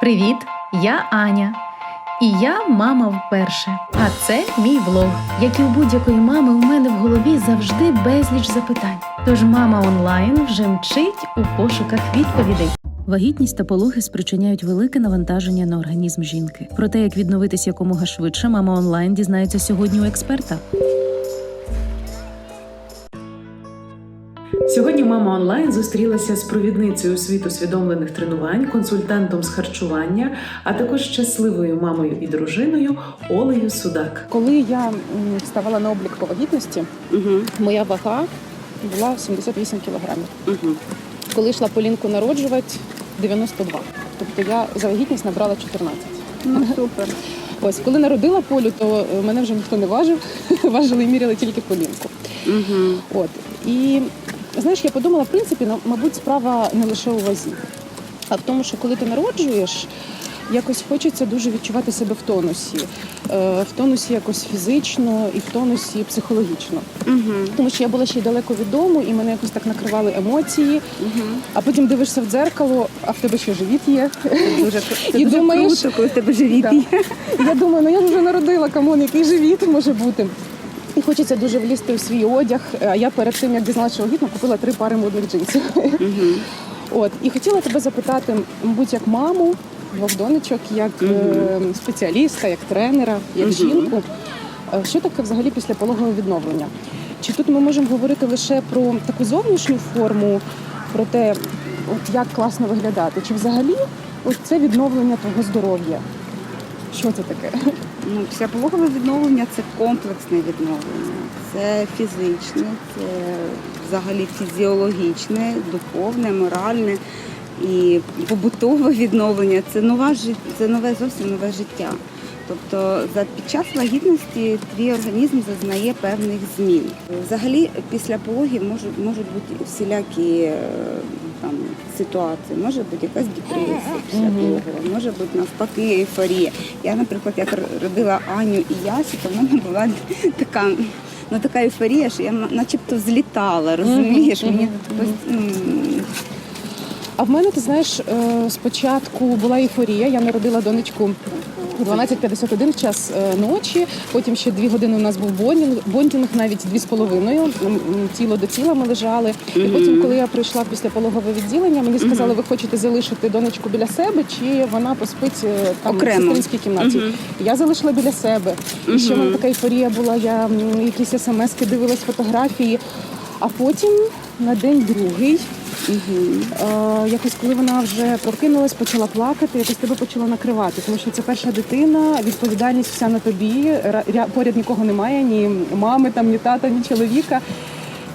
Привіт! Я Аня. І я мама вперше. А це мій влог. Як і у будь-якої мами, у мене в голові завжди безліч запитань. Тож мама онлайн вже мчить у пошуках відповідей. Вагітність та пологи спричиняють велике навантаження на організм жінки. Про те, як відновитись якомога швидше, мама онлайн дізнається сьогодні у експерта. Сьогодні мама онлайн зустрілася з провідницею світу усвідомлених тренувань, консультантом з харчування, а також щасливою мамою і дружиною Олею Судак. Коли я ставала на облік по вагітності, Угу, моя вага була 78 кілограмів. угу. Коли йшла Полінку народжувати, 92. Тобто я за вагітність набрала 14. Ну супер. Ось коли народила Полю, то мене вже ніхто не важив. Важили і міряли тільки Полінку. Угу. От і знаєш, я подумала, в принципі, на- мабуть, справа не лише у вазі, а в тому, що коли ти народжуєш, якось хочеться дуже відчувати себе в тонусі, Е, в тонусі якось фізично і в тонусі психологічно. Угу. Тому що я була ще й далеко від дому, і мене якось так накривали емоції. Угу. А потім дивишся в дзеркало, а в тебе ще живіт є. Дуже, це І дуже думаєш- круто, коли в тебе живіт Да. є. Я думаю, ну я ж вже народила, камон, який живіт може бути. І хочеться дуже влізти в свій одяг. А я перед тим, як дізналася, що вагітна, купила три пари модних джинсів. Угу. От і хотіла тебе запитати, мабуть, як маму двох донечок, як е, спеціаліста, як тренера, як Мгм. жінку. е, Що таке взагалі післяпологове відновлення? Чи тут ми можемо говорити лише про таку зовнішню форму, про те, от як класно виглядати? Чи взагалі от це відновлення твого здоров'я? Що це таке? Ну, післяпологове відновлення це комплексне відновлення. Це фізичне, це взагалі фізіологічне, духовне, моральне і побутове відновлення. Це нова це нове зовсім нове життя. Тобто за під час вагітності твій організм зазнає певних змін. Взагалі після пологів можуть, можуть бути всілякі е, там ситуації. Може бути якась депресія після пологова, може бути навпаки ейфорія. Я, наприклад, як родила Аню і Ясю, то в мене була така. Ну, така ейфорія, що я начебто злітала, розумієш? Мені мгм, А в мене, ти знаєш, е, спочатку була ейфорія. Я народила донечку 12.51 в час е, ночі. Потім ще дві години у нас був бондінг, бондінг навіть дві з половиною. Тіло до тіла ми лежали. І потім, коли я прийшла після пологове відділення, мені сказали, ви хочете залишити донечку біля себе, чи вона поспить е, там в сестринській кімнаті. Я залишила біля себе. І ще в мене така ейфорія була. Я якісь смски дивилась фотографії. А потім на день другий Е, якось коли вона вже прокинулась, почала плакати, якось тебе почала накривати, тому що це перша дитина, відповідальність вся на тобі. Поряд нікого немає, ні мами, там, ні тата, ні чоловіка.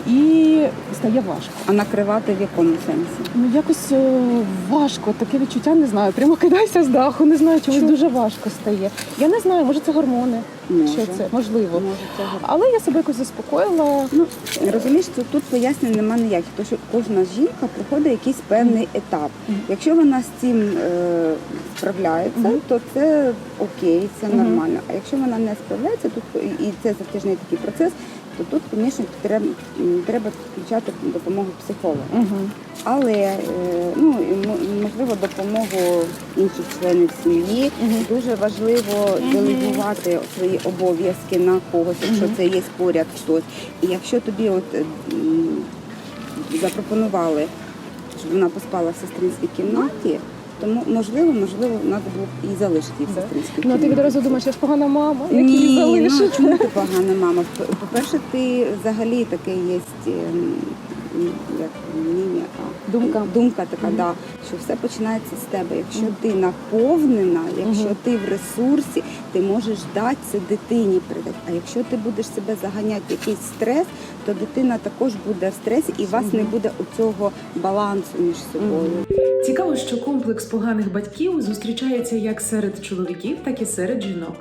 І стає важко. а накривати в якому сенсі? Ну якось е, важко, таке відчуття не знаю. Прямо кидайся з даху, не знаю, чомусь дуже важко стає. Я не знаю, може це гормони, Може. що це можливо. Може, це гарно. Але я себе якось заспокоїла. Ну, розумієш, що тут пояснень немає ніяких, тому що кожна жінка проходить якийсь певний етап. Мгм. Якщо вона з цим е, справляється, Мгм. то це окей, це Мгм. нормально. А якщо вона не справляється, тут і це затяжний такий процес, то тут, звісно, треба, включати допомогу психолога. Угу. Але е, ну можливо допомогу інших членів сім'ї. Мгм. Дуже важливо делегувати свої обов'язки на когось, якщо Мгм. це є поряд хтось. І якщо тобі от запропонували, щоб вона поспала в сестринській кімнаті, то мо- можливо, можливо, треба було б і залишити їх в принципі. сестринській Ну а ти відразу думаєш, я ж погана мама, як її Ні, ну чому ти погана мама? По-перше, ти взагалі таке є як мнення, а, Думка. думка така, Мгм. да, що все починається з тебе. Якщо Мгм. ти наповнена, якщо Мгм. ти в ресурсі, ти можеш дати це дитині передати. А якщо ти будеш себе заганяти якийсь стрес, то дитина також буде в стресі, і у вас не буде у цього балансу між собою. Цікаво, що комплекс поганих батьків зустрічається як серед чоловіків, так і серед жінок.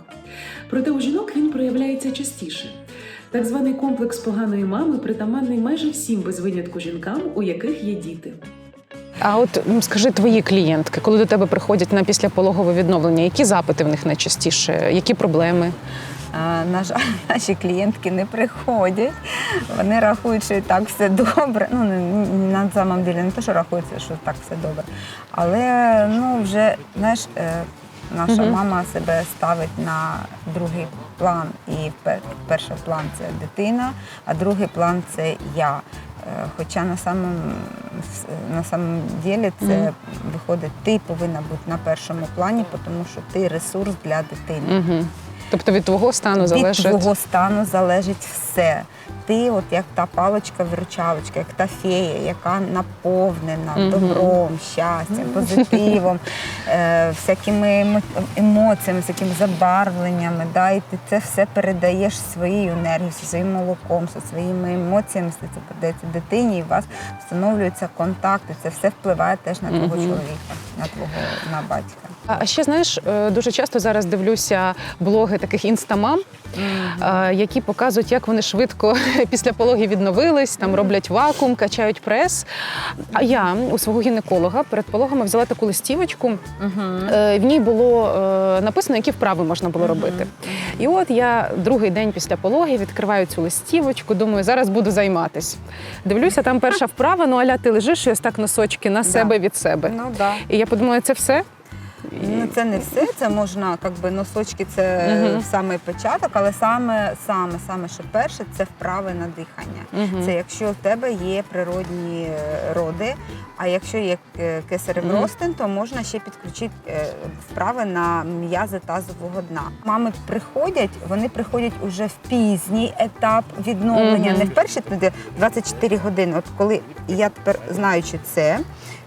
Проте у жінок він проявляється частіше. Так званий комплекс поганої мами притаманний майже всім без винятку жінкам, у яких є діти. А от скажи твої клієнтки, коли до тебе приходять на післяпологове відновлення, які запити в них найчастіше, які проблеми? А, На жаль, наші клієнтки не приходять. Вони рахують, що і так все добре. Ну, не- не- на самом деле не те, що рахується, що так все добре. Але ну, вже, знаєш, наша мама себе ставить на другий план. І перший план це дитина, а другий план це я. Е, Хоча на самом, на самом ділі це виходить, ти повинна бути на першому плані, тому що ти ресурс для дитини. Угу. Тобто від твого стану залежить. Від твого стану залежить все. Ти, от як та паличка-виручалочка, як та фея, яка наповнена Мгм. добром, щастям, позитивом, е, всякими емоціями, всякими забарвленнями. Да? І ти це все передаєш своєю енергією, зі своїм молоком, зі своїми емоціями, це передається дитині, і у вас встановлюється контакт, і це все впливає теж на твого чоловіка, на твого на батька. А ще знаєш, е, дуже часто зараз дивлюся блоги таких інстамам, е, які показують, як вони швидко після пологів відновились, там роблять вакуум, качають прес. А я у свого гінеколога перед пологами взяла таку листівочку. Е, В ній було написано, які вправи можна було робити. І от я другий день після пологів відкриваю цю листівочку, думаю, зараз буду займатись. Дивлюся, там перша вправа, ну аля ти лежиш і ось так носочки на себе від себе. Ну да. І я подумала, це все. Ну, це не все, це можна, як би носочки, це Мгм. самий початок, але саме, саме, саме, що перше, це вправи на дихання. Мгм. Це якщо в тебе є природні е, роди, а якщо є е, кесарев Мгм. ростин, то можна ще підключити е, вправи на м'язи тазового дна. Мами приходять, вони приходять уже в пізній етап відновлення, Мгм. не в перші туди 24 години. От коли я тепер знаючи це.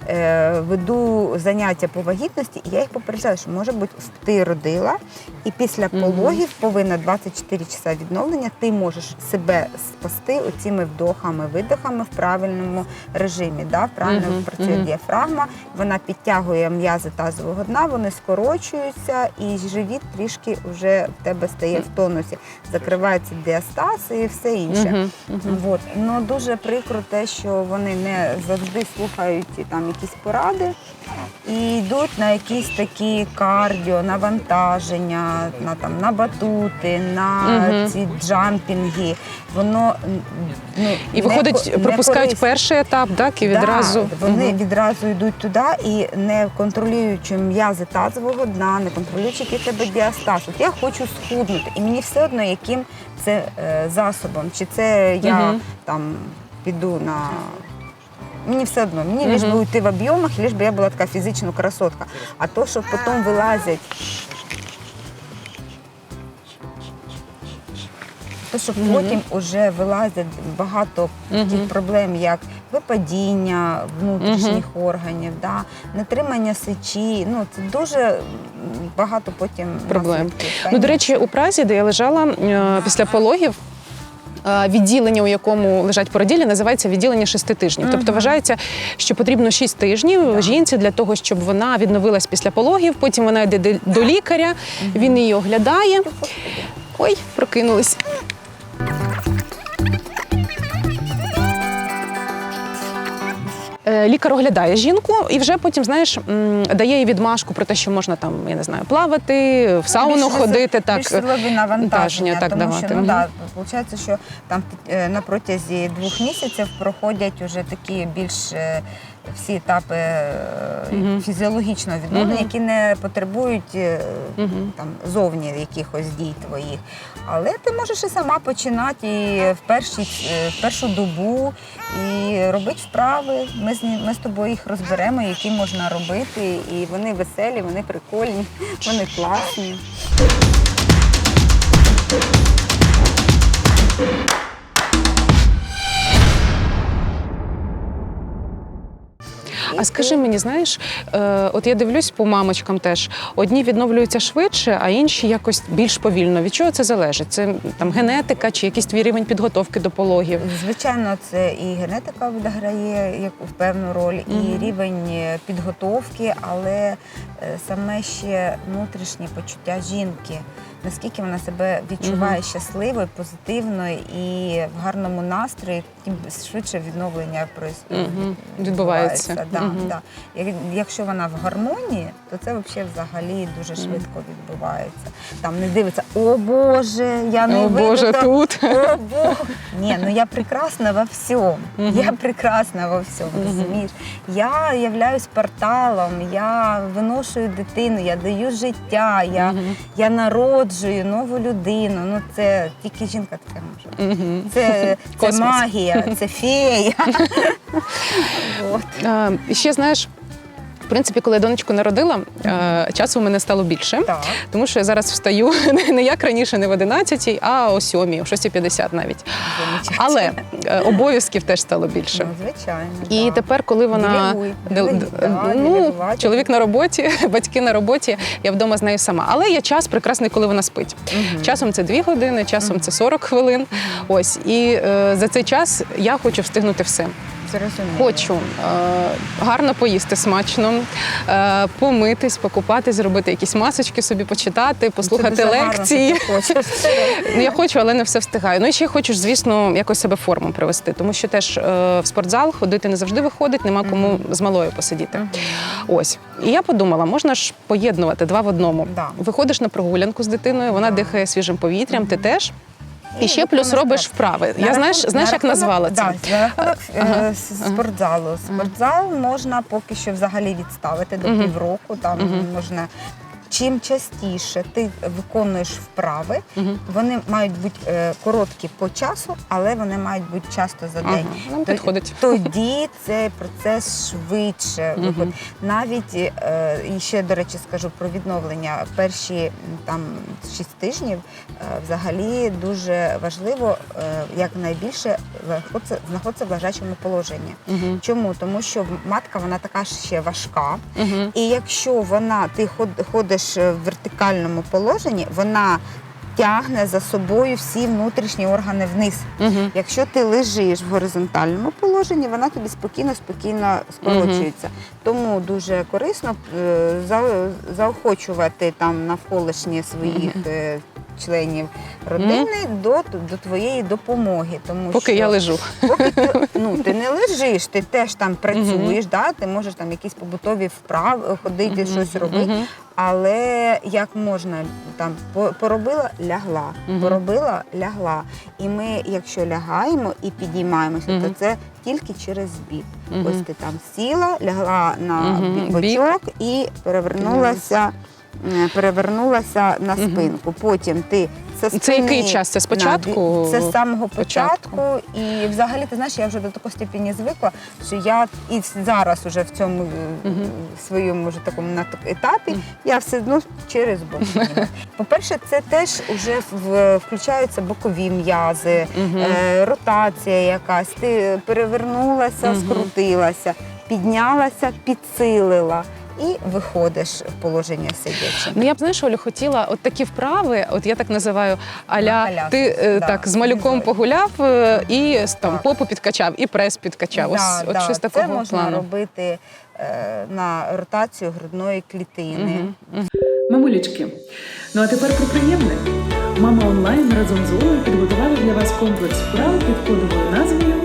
Е, Веду заняття по вагітності, і я їх попереджаю, що може бути ти родила, і після пологів повинна 24 часа відновлення. Ти можеш себе спасти оціми вдохами, видохами в правильному режимі. Да? Правильно Мгм, працює мгм. діафрагма, вона підтягує м'язи тазового дна, вони скорочуються, і живіт трішки вже в тебе стає в тонусі. Закривається діастаз і все інше. Мгм, мгм. Вот. Ну дуже прикро те, що вони не завжди слухають там якісь поради і йдуть на якісь такі кардіо, навантаження, на там на батути, на Мгм. ці джампінги. Воно ну І не виходить, не пропускають корисно. перший етап, так, і Да, відразу. вони Мгм. відразу йдуть туди і не контролюючи м'язи тазового дна, не контролюючи який в тебе діастаз. От я хочу схуднути, і мені все одно, яким це е, засобом, чи це я Мгм. там піду на. Мені все одно, мені лиш би йти в об'ємах, лиш би я була така фізична красотка. А то, що потім вилазять. То, що потім вже вилазять багато таких Мгм. проблем, як випадіння внутрішніх органів, да, нетримання сечі. Ну, це дуже багато потім Проблем. наслідків. Ну, до речі, у Празі, де я лежала е, після пологів. Е, Відділення, у якому лежать породілі, називається відділення шести тижнів. Тобто вважається, що потрібно шість тижнів жінці для того, щоб вона відновилась після пологів. Потім вона йде до лікаря, він її оглядає. Ой, прокинулись. Лікар оглядає жінку і вже потім, знаєш, дає їй відмашку про те, що можна там, я не знаю, плавати, в сауну більше, ходити. Так, більш силові навантаження, так тому давати. що ну, да, виходить, що там е, на протязі двох місяців проходять уже такі більш е, всі етапи Мгм. фізіологічного відновлення, Мгм. які не потребують Мгм. там зовні якихось дій твоїх. Але ти можеш і сама починати і в, перші, е, в першу добу і робити вправи. Ми з, ми з тобою їх розберемо, які можна робити. І вони веселі, вони прикольні, вони класні. А скажи мені, знаєш, е, от я дивлюсь по мамочкам теж. Одні відновлюються швидше, а інші якось більш повільно. Від чого це залежить? Це там генетика чи якийсь твій рівень підготовки до пологів? Звичайно, це і генетика відіграє яку певну роль, і рівень е, підготовки, але е, саме ще внутрішнє почуття жінки. Наскільки вона себе відчуває щасливою, позитивною і в гарному настрої, тим швидше відновлення Мгм. Відбувається. Да, да. Якщо вона в гармонії, то то це взагалі взагалі дуже швидко відбувається. Там не дивиться, о Боже, я не О вийду, Боже, то- тут. О, Бог. Ні, ну я прекрасна во всьому. Мгм. Я прекрасна во всьому, Мгм. розумієш? Я являюсь порталом, я виношую дитину, я даю життя, я, Мгм. я народжую нову людину. Ну це тільки жінка таке може. Мгм. Це, це Космос. магія, це фея. От. І ще знаєш. В принципі, коли я донечку народила, е, часу в мене стало більше, Так. тому що я зараз встаю не як раніше, не в 11, а о 7, о 6.50 навіть. Але е, обов'язків теж стало більше. Ну, звичайно. І да. тепер, коли вона делегуй, да, ну, делегувати. чоловік на роботі, батьки на роботі, я вдома з нею сама. Але є час прекрасний, коли вона спить. Мгм. Часом це 2 години, часом це 40 хвилин. Ось і е, за цей час я хочу встигнути все. Зрозуміло. Хочу е, гарно поїсти смачно, е, помитись, покупатись, зробити якісь масочки собі почитати, послухати Це лекції. Ну, я хочу, але не все встигаю. Ну і ще хочу, звісно, якось себе форму привести, тому що теж е, в спортзал ходити не завжди виходить, нема кому з малою посидіти. Ось. І я подумала, можна ж поєднувати два в одному. Да. Виходиш на прогулянку з дитиною, вона Да. дихає свіжим повітрям, ти теж. І ще плюс робиш вправи. Я знаєш, знаєш, як назвала це? Е, Ага. с- спортзалу. Спортзал можна поки що взагалі відставити до півроку. Там можна. Чим частіше ти виконуєш вправи, Мгм. вони мають бути е, короткі по часу, але вони мають бути часто за Ага, день. нам То- підходить. Тоді цей процес швидше виходить. Навіть е, і ще до речі скажу про відновлення. Перші там 6 тижнів е, взагалі дуже важливо е, якнайбільше знаходитися- знаходитися в лежачому положенні. Мгм. Чому? Тому що матка вона така ще важка, Мгм. і якщо вона ти ход- ходиш в вертикальному положенні, вона тягне за собою всі внутрішні органи вниз. Мгм. Якщо ти лежиш в горизонтальному положенні, вона тобі спокійно, спокійно скорочується. Тому дуже корисно е, заохочувати там навколишні своїх е, членів родини до, до твоєї допомоги. Тому Поки що я лежу. поки ти, ну, ти не лежиш, ти теж там працюєш, да? ти можеш там якісь побутові вправи ходити, Мгм. щось робити. Мгм. Але як можна там поробила, лягла, угу. поробила, лягла. І ми, якщо лягаємо і підіймаємося, угу. то це тільки через бік. Угу. Ось ти там сіла, лягла на угу. бочок і перевернулася, е, перевернулася на Мгм. спинку. Потім ти це Це який час? Це спочатку? Це з самого Початку. початку. І взагалі, ти знаєш, я вже до такої степені звикла, що я і зараз уже в цьому е, Мгм. своєму вже такому на так- етапі Мгм. я все одно через бок. По-перше, це теж вже в, включаються бокові м'язи, Мгм. е, ротація якась. Ти перевернулася, Мгм. скрутилася, піднялася, підсилила. І виходиш в положення сидячи. Ну я б знаєш, Олю, хотіла от такі вправи, от я так називаю аля, На ти е, да, так з малюком погуляв е, і с- там Так. попу підкачав, і прес підкачав. Ось Да, от да, щось Це такого можна плану. робити е, на ротацію грудної клітини. Мгм. Мамулечки, ну а тепер про приємне. Мама онлайн разом з Олею підготувала для вас комплекс вправ під кодовою назвою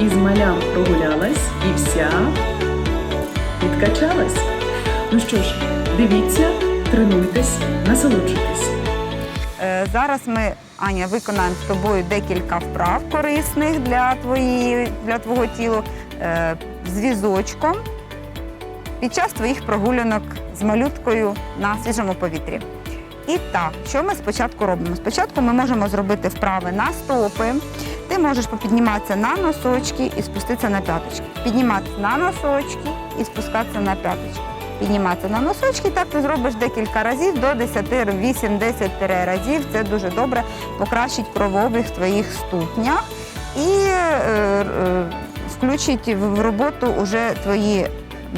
Із малям прогулялась і вся підкачалась. Ну що ж, дивіться, тренуйтесь, насолоджуйтесь. Е, Зараз ми, Аня, виконаємо з тобою декілька вправ корисних для, твоєї, для твого тіла е, з візочком під час твоїх прогулянок з малюткою на свіжому повітрі. І так, що ми спочатку робимо? Спочатку ми можемо зробити вправи на стопи. Ти можеш попідніматися на носочки і спуститися на п'яточки. Підніматися на носочки і спускатися на п'яточки. Підніматися на носочки, так ти зробиш декілька разів до 10, 8-10 разів. Це дуже добре покращить кровообіг в твоїх ступнях і е, е, включить в роботу уже твої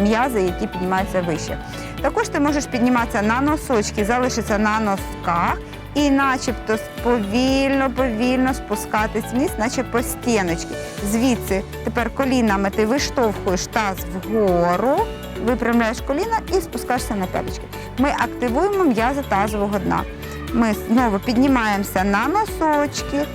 м'язи, які піднімаються вище. Також ти можеш підніматися на носочки, залишитися на носках і начебто повільно, повільно спускатись вниз, наче по стіночці. Звідси тепер колінами ти виштовхуєш таз вгору, випрямляєш коліна і спускаєшся на п'яточки. Ми активуємо м'язи тазового дна. Ми знову піднімаємося на носочки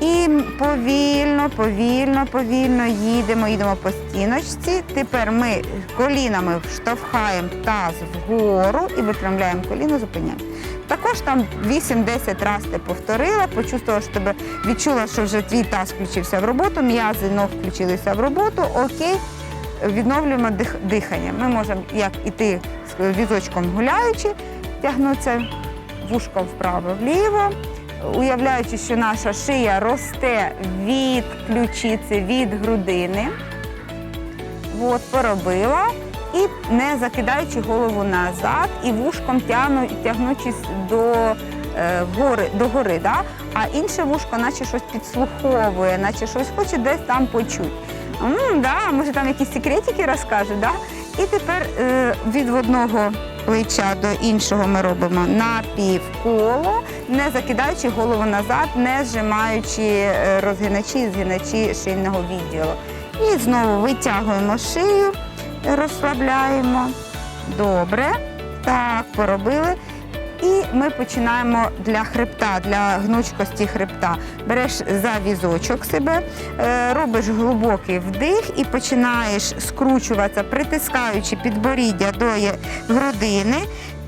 І повільно, повільно, повільно їдемо, їдемо по стіночці. Тепер ми колінами штовхаємо таз вгору і випрямляємо коліно, зупиняємо. Також там 8-10 разів ти повторила, почувствувала, що тебе відчула, що вже твій таз включився в роботу, м'язи ног включилися в роботу. Окей, відновлюємо дих- дихання. Ми можемо як іти з візочком гуляючи, тягнутися вушком вправо-вліво, уявляючи, що наша шия росте від ключиці, від грудини. От, поробила. І не закидаючи голову назад, і вушком тягну, тягнучись до, е, гори, до гори. Да? А інше вушко наче щось підслуховує, наче щось хоче десь там почути. Да, може там якісь секретики розкаже, да? І тепер е, від одного плеча до іншого ми робимо напівколо, не закидаючи голову назад, не зжимаючи е, розгиначі і згиначі шийного відділу. І знову витягуємо шию, розслабляємо. Добре. Так, поробили. І ми починаємо для хребта, для гнучкості хребта. Береш за візочок себе, е, робиш глибокий вдих і починаєш скручуватися, притискаючи підборіддя до грудини.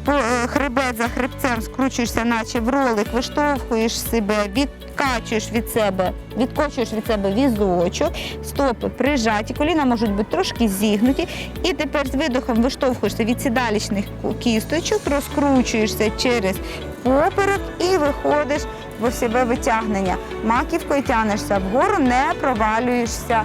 Е, Хребет за хребцем скручуєшся, наче в ролик, виштовхуєш себе, відкачуєш від себе, відкочуєш від себе візочок, стопи прижаті, коліна можуть бути трошки зігнуті. І тепер з видохом виштовхуєшся від сідалічних кісточок, розкручуєшся через поперек і виходиш в себе витягнення. Маківкою тягнешся вгору, не провалюєшся.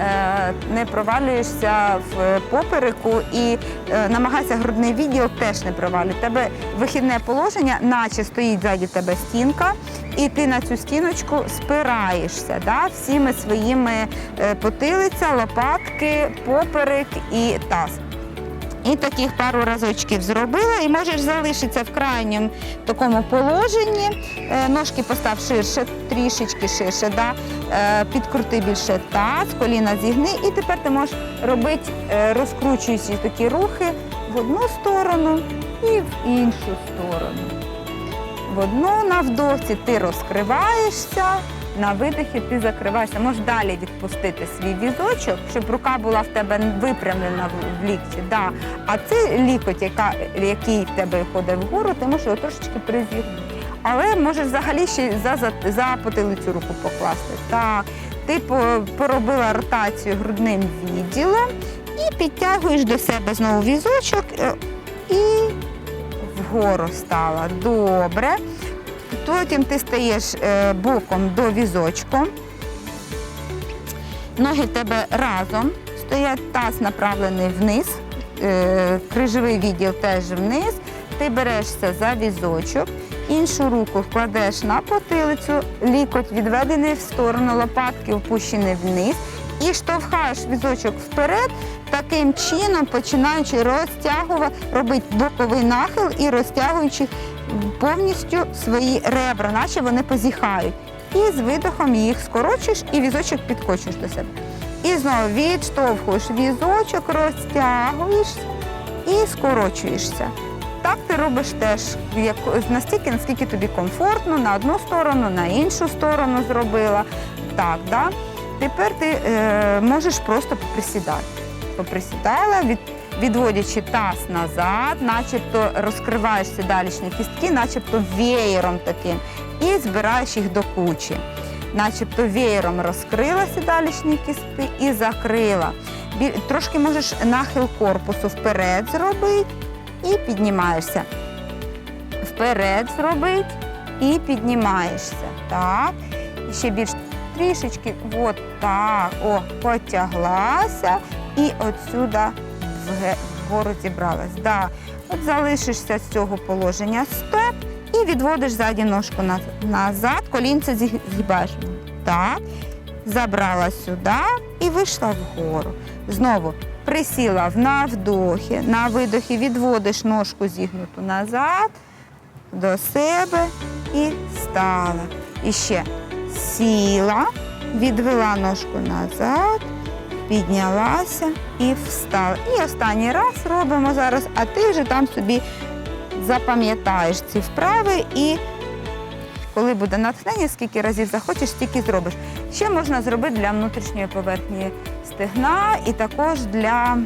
Е, Не провалюєшся в попереку і е, намагайся грудний відділ теж не провалювати. Тебе вихідне положення, наче стоїть ззаді тебе стінка, і ти на цю стіночку спираєшся да, всіми своїми е, потилиця, лопатки, поперек і таз. І таких пару разочків зробила, і можеш залишитися в крайньому такому положенні. Е, Ножки постав ширше, трішечки ширше, да? е, підкрути більше таз, коліна зігни. І тепер ти можеш робити, е, розкручуючи такі рухи в одну сторону і в іншу сторону. В одну на вдохі ти розкриваєшся, на видихі ти закриваєшся. Можеш далі відпустити свій візочок, щоб рука була в тебе випрямлена в- лікті. Да. А цей лікоть, яка, який в тебе ходить вгору, ти можеш його трошечки призігнути. Але можеш взагалі ще за, за, за потилицю руку покласти. Так. Ти по- поробила ротацію грудним відділом і підтягуєш до себе знову візочок е, і вгору стала. Добре. Потім ти стаєш е, боком до візочку. Ноги тебе разом. Стоять, таз направлений вниз, е, крижовий відділ теж вниз. Ти берешся за візочок, іншу руку вкладеш на потилицю, лікоть відведений в сторону, лопатки опущені вниз. І штовхаєш візочок вперед, таким чином починаючи розтягувати, робити боковий нахил і розтягуючи повністю свої ребра, наче вони позіхають. І з видохом їх скорочуєш і візочок підкочуєш до себе. І знову відштовхуєш візочок, розтягуєшся і скорочуєшся. Так ти робиш теж настільки, наскільки тобі комфортно, на одну сторону, на іншу сторону зробила. Так, да? Тепер ти е, можеш просто поприсідати. Поприсідала, від, відводячи таз назад, начебто розкриваєш сідалічні кістки, начебто веєром таким, і збираєш їх до кучі. Начебто веєром розкрила сідалічні кістки і закрила. Трошки можеш нахил корпусу вперед зробити і піднімаєшся. Вперед зробити і піднімаєшся. Так. І ще більш трішечки. От так. О, потяглася і отсюди вге- вгору зібралась. Да. От залишишся з цього положення стоп і відводиш ззаді ножку назад, колінце згибаєш. Так. Забрала сюди і вийшла вгору. Знову присіла на вдохі, на видохі відводиш ножку зігнуту назад до себе і стала. І ще сіла, відвела ножку назад, піднялася і встала. І останній раз робимо зараз, а ти вже там собі запам'ятаєш ці вправи і коли буде натхнення, скільки разів захочеш, стільки зробиш. Ще можна зробити для внутрішньої поверхні стегна і також для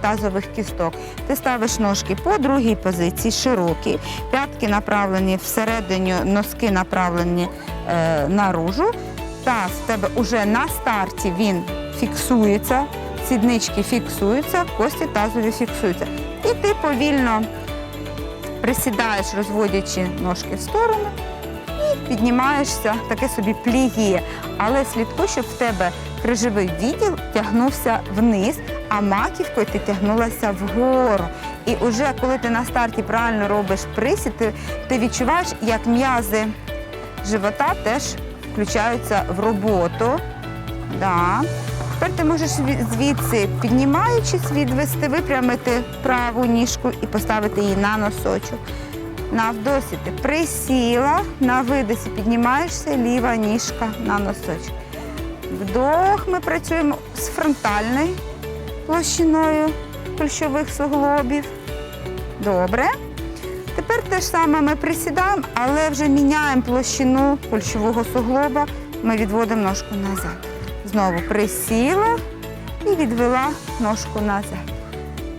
тазових кісток. Ти ставиш ножки по другій позиції, широкі, п'ятки направлені всередині, носки направлені е, наружу. Таз в тебе уже на старті він фіксується, сіднички фіксуються, кості тазові фіксуються. І ти повільно присідаєш, розводячи ножки в сторону, і піднімаєшся, таке собі пліє. Але слідкуй, щоб в тебе крижовий відділ тягнувся вниз, а маківкою ти тягнулася вгору. І вже коли ти на старті правильно робиш присід, ти, ти відчуваєш, як м'язи живота теж включаються в роботу. Да. Тепер ти можеш звідси, піднімаючись, відвести, випрямити праву ніжку і поставити її на носочок. Навдосі ти присіла, на видосі піднімаєшся, ліва ніжка на носочок. Вдох, ми працюємо з фронтальною площиною кульшових суглобів. Добре. Тепер те ж саме ми присідаємо, але вже міняємо площину кульшового суглоба. Ми відводимо ножку назад. Знову присіла і відвела ножку назад.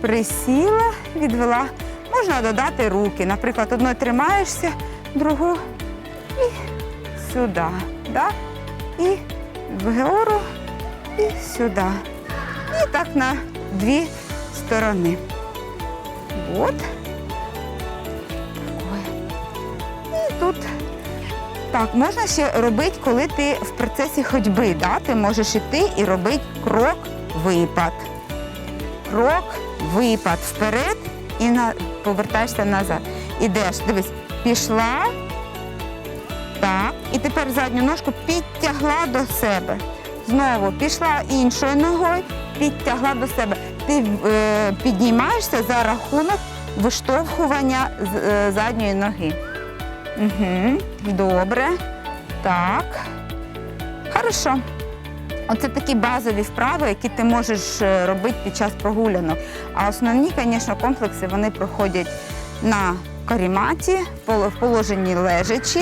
Присіла, відвела. Можна додати руки. Наприклад, одною тримаєшся, другу і сюди. Да? І вгору, і сюди. І так на дві сторони. От. І тут. Так, можна ще робити, коли ти в процесі ходьби. Да? Ти можеш іти і робити крок, випад. Крок, випад вперед і на... повертаєшся назад. Ідеш, дивись, пішла. Так. І тепер задню ножку підтягла до себе. Знову пішла іншою ногою, підтягла до себе. Ти е, піднімаєшся за рахунок виштовхування е, задньої ноги. Угу, добре. Так. Хорошо. Оце такі базові вправи, які ти можеш е, робити під час прогулянок. А основні, звісно, комплекси вони проходять на каріматі, в положенні лежачі.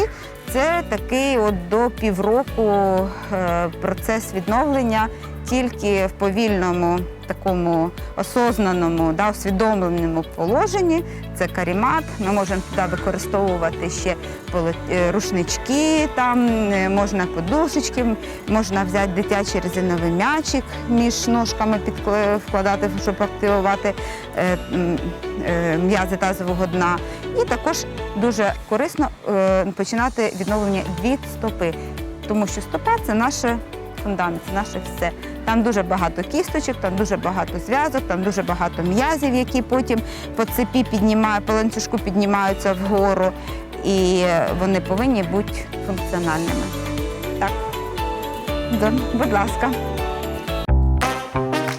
Це такий от до півроку е, процес відновлення тільки в повільному, такому осознаному, да, усвідомленому положенні. Це карімат. Ми можемо туди використовувати ще е, рушнички, там е, можна подушечки, можна взяти дитячий резиновий м'ячик між ножками вкладати, щоб активувати е, м'язи тазового дна. І також дуже корисно починати відновлення від стопи, тому що стопа це наше фундамент, це наше все. Там дуже багато кісточок, там дуже багато зв'язок, там дуже багато м'язів, які потім по цепі піднімають, по ланцюжку піднімаються вгору, і вони повинні бути функціональними. Так. Будь ласка.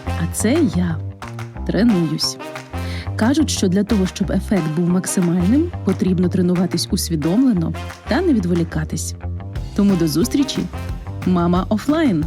А це я тренуюсь. Кажуть, що для того, щоб ефект був максимальним, потрібно тренуватись усвідомлено та не відволікатись. Тому до зустрічі, мама офлайн!